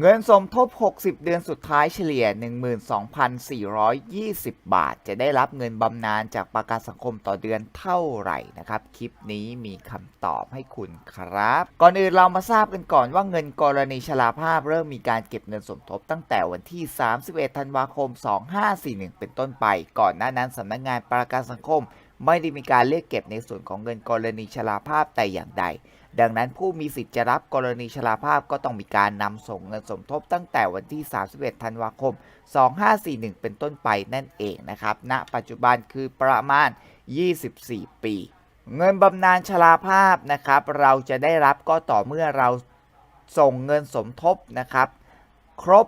เงินสมทบ 60 เดือนสุดท้ายเฉลี่ย 12,420 บาท จะได้รับเงินบำนาญจากประกันสังคมต่อเดือนเท่าไหร่นะครับ คลิปนี้มีคำตอบให้คุณครับ ก่อนอื่นเรามาทราบกันก่อนว่าเงินกรณีชราภาพเริ่มมีการเก็บเงินสมทบตั้งแต่วันที่ 31 ธันวาคม 2541 เป็นต้นไป ก่อนหน้านั้นสำนักงานประกันสังคม ไม่ได้มีการเรียกเก็บในส่วนของเงินกรณีชราภาพแต่อย่างใด ดังนั้นผู้มีสิทธิ์จะรับกรณีชราภาพก็ต้องมีการนำส่งเงินสมทบตั้งแต่วันที่ 31 ธันวาคม 2541 เป็นต้นไปนั่นเองนะครับณปัจจุบันคือประมาณ 24 ปี เงินบำนาญชราภาพนะครับ เราจะได้รับก็ต่อเมื่อเราส่งเงินสมทบนะครับครบ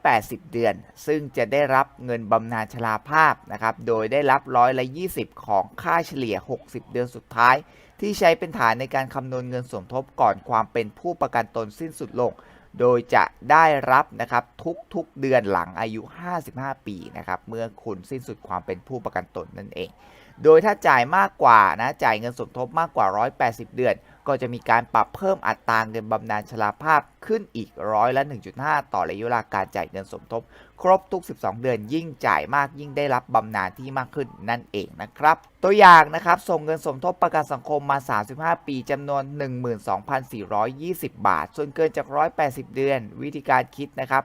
180 เดือน ซึ่งจะได้รับเงินบำนาญชราภาพนะครับ โดยได้รับร้อยละ 20 ของค่าเฉลี่ย 60 เดือนสุดท้าย ที่ใช้เป็นฐานในการคำนวณเงินสมทบก่อนความเป็นผู้ประกันตนสิ้นสุดลง โดยจะได้รับนะครับทุกๆเดือนหลังอายุ 55 ปีนะครับเมื่อคุณสิ้นสุดความเป็นผู้ประกันตนนั่นเอง โดยถ้าจ่ายมากกว่านะจ่ายเงินสมทบมากกว่า 180 เดือน ก็จะมีการปรับเพิ่มอัตราเงินบำนาญชราภาพขึ้นอีกร้อยละ 1.5 ต่อระยะเวลาการจ่ายเงินสมทบ ครบทุก 12 เดือนยิ่งจ่ายมากยิ่งได้รับบำนาญที่มากขึ้นนั่นเองนะครับ ตัวอย่างนะครับ ส่งเงินสมทบประกันสังคมมา 35 ปีจำนวน 12,420 บาท ส่วนเกินจาก 180 เดือน วิธีการคิดนะครับ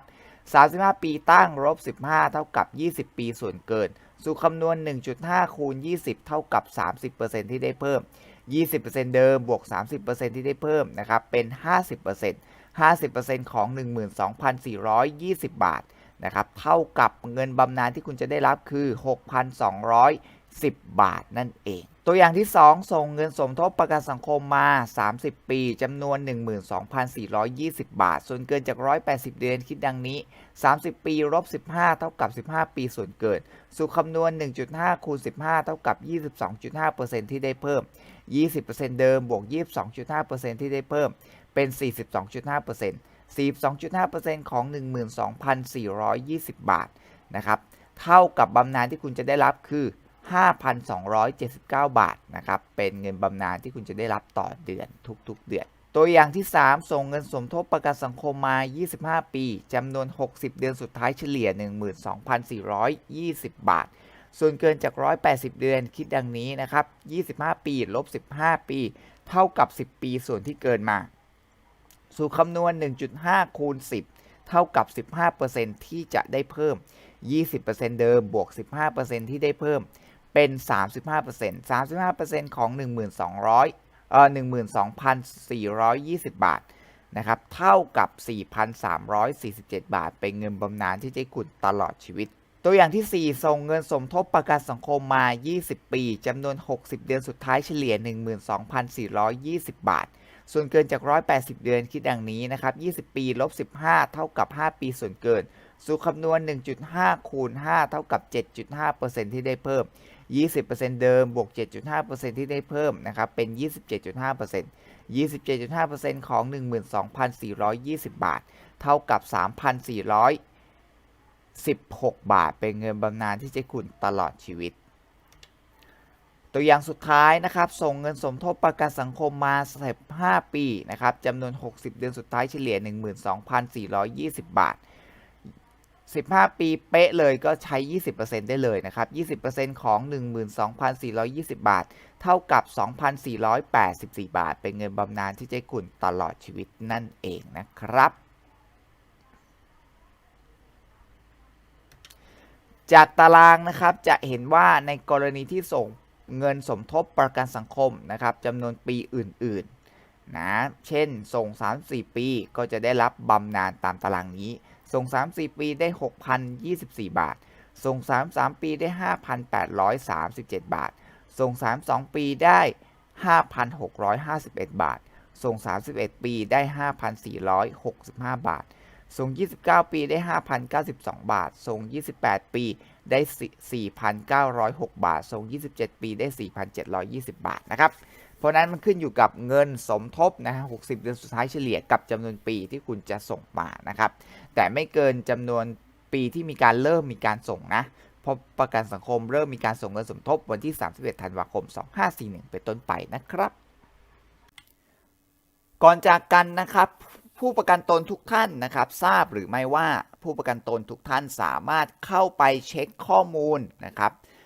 35 ปีตั้งลบ15 เท่ากับ 20 ปีส่วนเกิน สู่คำนวณ 1.5 คูณ 20 เท่ากับ 30%ที่ได้เพิ่ม 20%เดิมบวก 30%ที่ได้เพิ่มนะครับเป็น 50% 50%ของ 12,420 บาทนะครับเท่ากับเงินบำนาญที่คุณจะได้รับคือ 6,210 บาทนั่นเอง ตัวอย่างที่ 2 ส่งเงินสมทบประกันสังคมมา 30 ปีจำนวน 12,420 บาท ส่วนเกินจาก 180 เดือนคิดดังนี้ 30 ปีลบ15 เท่ากับ 15 ปีส่วนเกิน สู่คำนวณ 1.5 คูณ 15 เท่ากับ 22.5%ที่ได้เพิ่ม 20%เดิมบวก 22.5%ที่ได้เพิ่ม เป็น 42.5% 42.5%ของ 12,420 บาทนะครับ เท่ากับบำนาญที่คุณจะได้รับคือ 5,279 บาทนะครับ เป็นเงินบำนาญที่คุณจะได้รับต่อเดือนทุกๆเดือน ตัวอย่างที่ 3 ส่งเงินสมทบประกันสังคมมา 25 ปีจำนวน 60 เดือนสุดท้ายเฉลี่ย 12,420 บาท ส่วนเกินจาก 180 เดือนคิดดังนี้นะครับ 25 ปีลบ 15 ปี เท่ากับ 10 ปีส่วนที่เกินมา สู่คำนวณ 1.5 คูณ 10 เท่ากับ 15%ที่จะได้เพิ่ม 20%เดิมบวก 15%ที่ได้เพิ่ม เป็น 35% 35%ของ 1,200เอ่อ12,420 บาทนะครับ เท่ากับ 4,347 บาท เป็นเงินบำนาญที่เจะให้คุณตลอดชีวิต ตัวอย่างที่ 4 ส่งเงินสมทบประกันสังคมมา 20 ปี จำนวน 60 เดือนสุดท้ายเฉลี่ย 12,420 บาท ส่วนเกินจาก 180 เดือนคิดดังนี้นะครับ 20 ปีลบ15 เท่ากับ 5 ปีส่วนเกิน สู่คำนวณ 1.5 คูณ 5 เท่ากับ 7.5%ที่ได้เพิ่ม 20%เดิม บวก 7.5%ที่ได้เพิ่มนะครับ เป็น 27.5% 27.5%ของ 12,420 บาท เท่ากับ 3,416 บาท เป็นเงินบำนาญที่จะคุณตลอดชีวิต ตัวอย่างสุดท้ายนะครับ ส่งเงินสมทบประกันสังคมมา15ปีนะครับจำนวน 60 เดือนสุดท้ายเฉลี่ย 12,420 บาท 15 ปีเป๊ะเลยก็ใช้ 20%ได้เลยนะครับ 20%ของ 12,420 บาท เท่ากับ 2,484 บาท เป็นเงินบำนาญที่เจะให้คุณตลอดชีวิตนั่นเองนะครับ จากตารางนะครับจะเห็นว่าในกรณีที่ส่งเงินสมทบประกันสังคมนะครับจำนวนปีอื่น ๆ นะ เช่นส่ง 3-4 ปีก็จะได้รับบำนาญตามตารางนี้ ส่ง 3-4 ปีได้ 6,024 บาท ส่ง 3-3 ปีได้ 5,837 บาท ส่ง 3-2 ปีได้ 5,651 บาท ส่ง 31 ปีได้ 5,465 บาท ส่ง 29 ปีได้ 5,092 บาท ส่ง 28 ปีได้ 4,906 บาท ส่ง 27 ปีได้ 4,720 บาทนะครับ เพราะนั้นมันขึ้นอยู่กับเงินสมทบนะฮะ60เดือนสุดท้ายเฉลี่ยกับจำนวนปีที่คุณจะส่งมานะครับ แต่ไม่เกินจำนวนปีที่มีการเริ่มมีการส่งนะเพราะประกันสังคมเริ่มมีการส่งเงินสมทบวันที่ 31 ธันวาคม 2541 เป็นต้นไปนะครับ ก่อนจากกันนะครับ ผู้ประกันตนทุกท่านนะครับ ทราบหรือไม่ว่าผู้ประกันตนทุกท่านสามารถเข้าไปเช็คข้อมูลนะครับ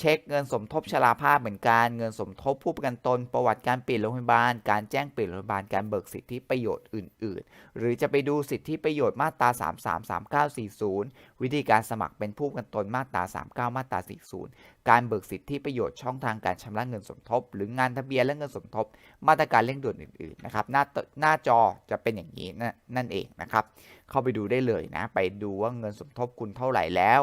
เช็คเงินสมทบชราภาพเหมือนกัน เงินสมทบผู้ประกันตน ประวัติการเปลี่ยนโรงพยาบาล การแจ้งเปลี่ยนโรงพยาบาล การเบิกสิทธิประโยชน์อื่น ๆ หรือจะไปดูสิทธิประโยชน์มาตรา 33 39 40 วิธีการสมัครเป็นผู้ประกันตนมาตรา 39 มาตรา 40 การเบิกสิทธิประโยชน์ช่องทางการชำระเงินสมทบ หรืองานทะเบียนและเงินสมทบ มาตรการเร่งด่วนอื่น ๆ นะครับ หน้าหน้าจอจะเป็นอย่างนี้นั่นเองนะครับ เข้าไปดูได้เลยนะ ไปดูว่าเงินสมทบคุณเท่าไหร่แล้ว